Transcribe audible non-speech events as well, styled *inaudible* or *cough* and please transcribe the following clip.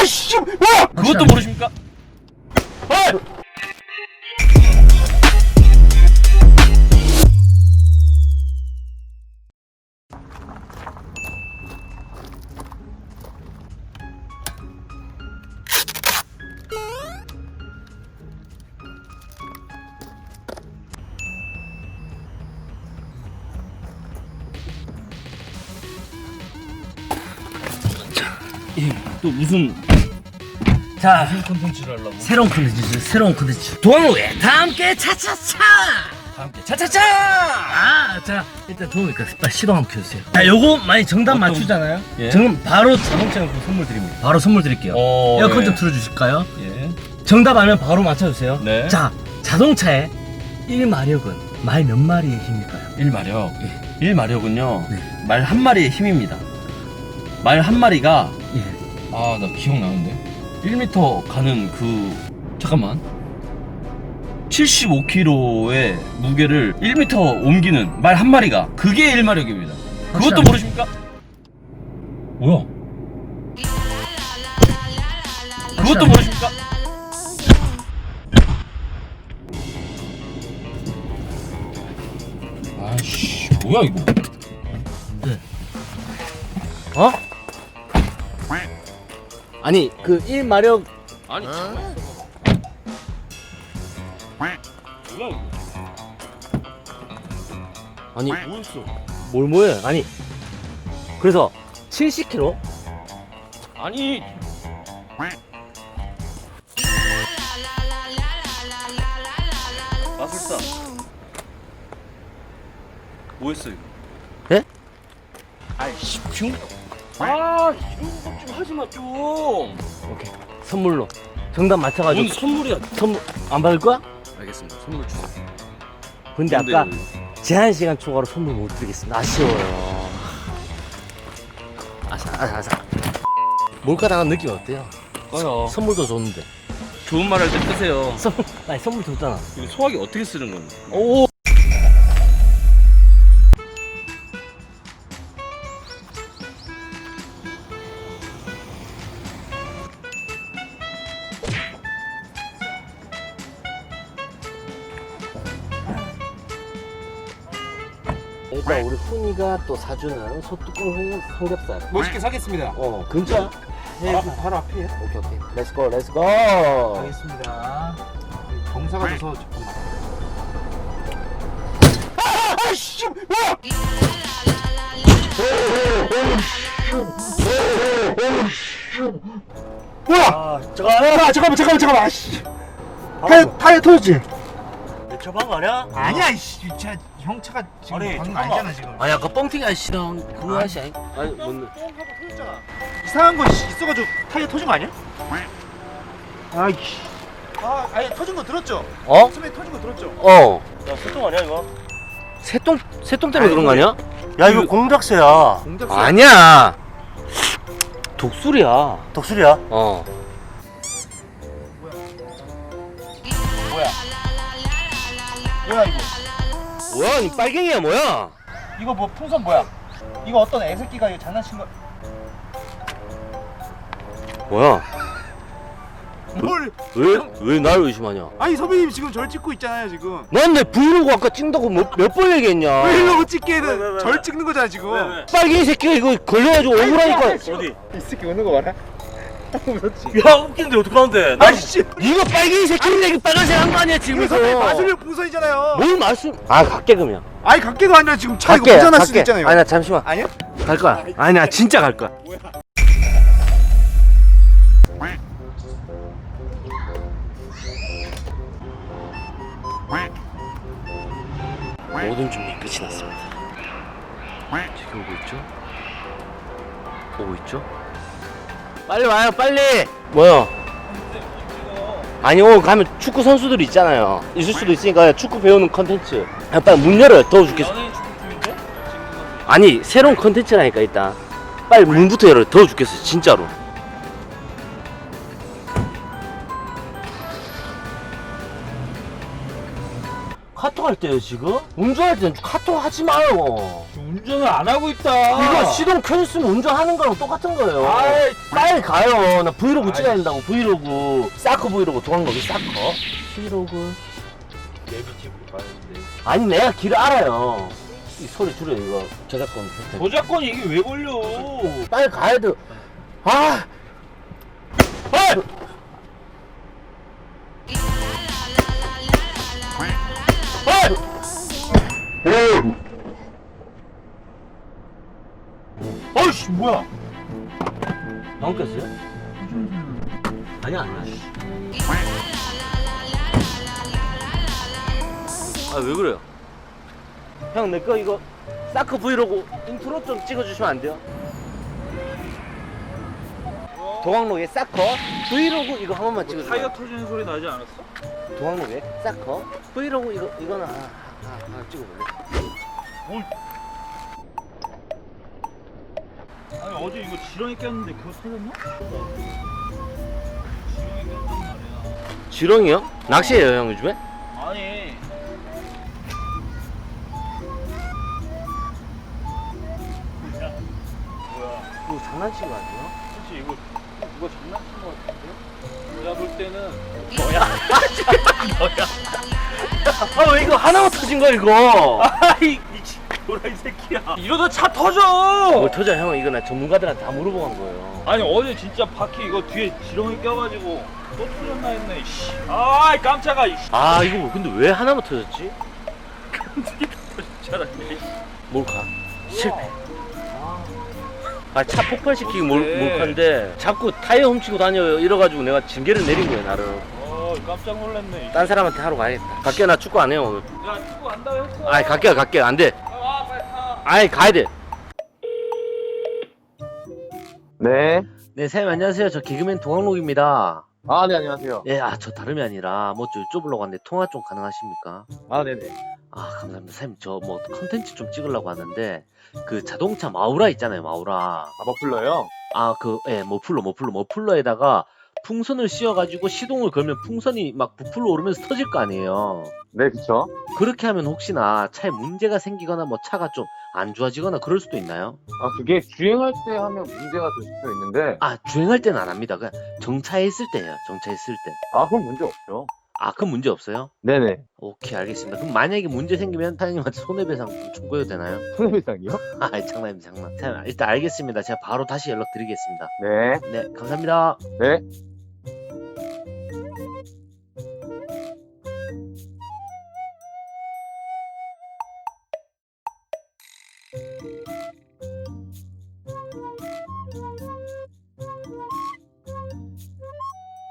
아씨 뭐야 그것도 모르십니까? 아! 예, 또 무슨 자 콘텐츠를 하려고 새로운 콘텐츠 새로운 콘텐츠 동호회 다 함께 차차차 다 함께 차차차 아자 일단 동호회 그 빨리 시동 한번 켜주세요 자 요거 많이 정답 어떤- 맞추잖아요 예. 저는 바로 자동차 용품 선물 드립니다 바로 선물 드릴게요 어, 에어컨 예. 좀 틀어주실까요? 예. 정답 알면 바로 맞춰주세요 네. 자 자동차의 1마력은 말 몇 마리의 힘일까요? 1마력 예. 1마력은요 네. 말 한 마리의 힘입니다 말 한 마리가 예. 아 나 기억나는데 1m 가는 그 잠깐만 75kg의 무게를 1m 옮기는 말 한 마리가 그게 1마력입니다 그것도. 모르십니까? 뭐야? 그것도 모르십니까? 아이씨 뭐야 이거 어? 아니 그 1마력. 아니 잠깐만 뭐야 이거 아니 뭐였어? 뭘 뭐해? 아니 그래서 70kg? 아니. 마술사. 뭐했어 이거? 예? 아이씨 중... 아 이런 것 좀 하지 마 좀 오케이 선물로 정답 맞춰가지고 뭔 선물이야 선물 안 받을 거야? 알겠습니다 선물 주세요 근데 아까 제한 시간 초과로 선물 못 드리겠습니다. 아쉬워요. 아사 아사 아사. 몰카 당한 느낌 어때요? 꺼요 선물도 줬는데. 좋은 말 할 때 쓰세요 선물 아니 선물 줬잖아. 이거 소화기 어떻게 쓰는 건데 오. 일단 우리 훈이가 또 사주는 소뚜껑 삼겹살. 멋있게 사겠습니다 어 근처야? 바로, 바로 앞이에요 오케이 오케이. 렛츠고 렛츠고. 가겠습니다 경사가 돼서 잠깐만 아! 아씨 뭐야 뭐야 아 잠깐. 아 잠깐만 잠깐만 잠깐만 아 씨 타이어 타이어 터졌지 내 방거 아니야? 아니야 이씨 차, 형 차가 지금 아니, 방금 잠깐만. 아니잖아 지금 아니 아까 뻥튀기 아저씨랑 그 아저씨 아니? 아니 뭔 이상한 거 씨, 있어가지고 타이어 터진 거 아니야? 아이씨 아 아예 터진 거 들었죠? 어? 처음에 터진 거 들었죠? 어. 야 소통 아니야 이거? 새똥 새똥 때문에 그런 거 아니야? 야 이거 공작새야 공작새 아니야. 독수리야. 독수리야 어. 뭐야 이거 뭐야? 니 빨갱이야 뭐야? 이거 뭐 풍선 뭐야? 이거 어떤 애새끼가 이거 장난친 거 뭐야? 뭘? 왜? 왜 날 의심하냐? 아니 선배님 지금 절 찍고 있잖아요 지금 난내 브이로그 아까 찍는다고 몇 번 얘기했냐? 브이로그 찍기에는 절 찍는 거잖아 지금 빨갱이 새끼가 이거 걸려가지고 억울하니까. 어디? 이 새끼 오는 거 봐라 야 웃긴데 어떡하는데 나 아이씨 이거 빨갱이 새끼인데 이거 빨간색 한 거 아니야 이거 지금 이거? 마술용 풍선이잖아요 뭘 말씀? 아 갈게 그러면. 아니 각계도 아니라 지금 차 이거 고장날 수도 있잖아요 아니야 잠시만. 아니야? 갈 거야. 아니야 진짜 갈 거야. 모든 준비 끝이 났습니다. 지금 오고 있죠? 오고 있죠? 빨리 와요 빨리! 뭐요? 아니 오늘 가면 축구 선수들 있잖아요. 있을 수도 있으니까 축구 배우는 컨텐츠. 아, 빨리 문 열어요. 더워 죽겠어. 연예인 축구팀인데? 아니 새로운 컨텐츠라니까 일단 빨리 문부터 열어 더워 죽겠어 진짜로 카톡 할 때요 지금? 운전할 때는 카톡 하지 마요 운전을 안 하고 있다. 이거 시동 켜있으면 운전하는 거랑 똑같은 거예요. 아이. 빨리 가요. 나 브이로그 찍어야 된다고, 브이로그. 사커 브이로그, 도망가기 사커. 브이로그. 내비집으로 가는데. 아니, 내가 길을 알아요. 이 소리 줄여, 이거. 저작권. 혜택. 저작권이 이게 왜 걸려? 빨리 가야 돼. 아! 아! 뭐야? 안 꼈어요? 아니야, 아니야. 아, 왜 그래요? 형, 내 거 이거 사크 브이로그 인트로 좀 찍어주시면 안 돼요? 동학로에 사커 브이로그 이거 한 번만 찍어주세요. 타이어 터지는 소리 나지 않았어? 동학로에 사커 브이로그 이거 이거는 하나, 하나, 하나 찍어볼래? 아니 어제 이거 지렁이 꼈는데 그거 터졌나? 지렁이 꼈단 말이야. 지렁이요? 낚시해요, 형 요즘에? 아니 뭐야? 이거 장난친 거 아니에요? 그치 이거 누가 장난친 거 같은데? 내가 볼 때는 *laughs* 아, 왜 이거 하나만 터진 거야, 이거? *laughs* 아이 미친 도라이 새끼야 이러다 차 터져 뭘 터져, 형? 이거 나 전문가들한테 다 물어보고 한 거예요. 아니 어제 진짜 바퀴 이거 뒤에 지렁이 껴가지고 또 터졌나 했네 씨. 아이 깜짝아 이 씨 아, 이거 뭐, 근데 왜 하나만 터졌지? 잘하네 몰카. 실패. 아, 차 폭발시키기 몰. 몰카인데 자꾸 타이어 훔치고 다녀요. 이래가지고 내가 징계를 내린 거예요, 나를. 어 깜짝 놀랐네 딴 사람한테 하러 가야겠다. 갈게, 나 축구 안 해요, 오늘. 야 축구 간다 했어 아이, 갈게요, 갈게요. 안 돼. 아 아이, 가야 돼. 네. 네, 사장님 안녕하세요. 저 개그맨 동학록입니다. 아, 네, 안녕하세요. 네, 아, 저 다름이 아니라 뭐 좀 여쭤보려고 하는데 통화 좀 가능하십니까? 아, 네네. 아, 감사합니다. 사장님, 저 뭐 컨텐츠 좀 찍으려고 하는데 그 자동차 마우라 있잖아요, 마우라. 아, 머플러요? 아, 그, 예, 머플러, 머플러, 머플러에다가 풍선을 씌워가지고 시동을 걸면 풍선이 막 부풀어 오르면서 터질 거 아니에요. 네, 그쵸. 그렇게 하면 혹시나 차에 문제가 생기거나 뭐 차가 좀 안 좋아지거나 그럴 수도 있나요? 아, 그게 주행할 때 하면 문제가 될 수도 있는데, 아, 주행할 때는 안 합니다. 그냥 정차에 있을 때예요. 정차에 있을 때. 아, 그럼 문제 없죠. 아, 그럼 문제 없어요? 네네. 오케이, 알겠습니다. 그럼 만약에 문제 생기면 사장님한테 손해배상 좀 청구해도 되나요? 손해배상이요? 아, 장난입니다, 장난. 사장님, 일단 알겠습니다. 제가 바로 다시 연락드리겠습니다. 네. 네, 감사합니다. 네.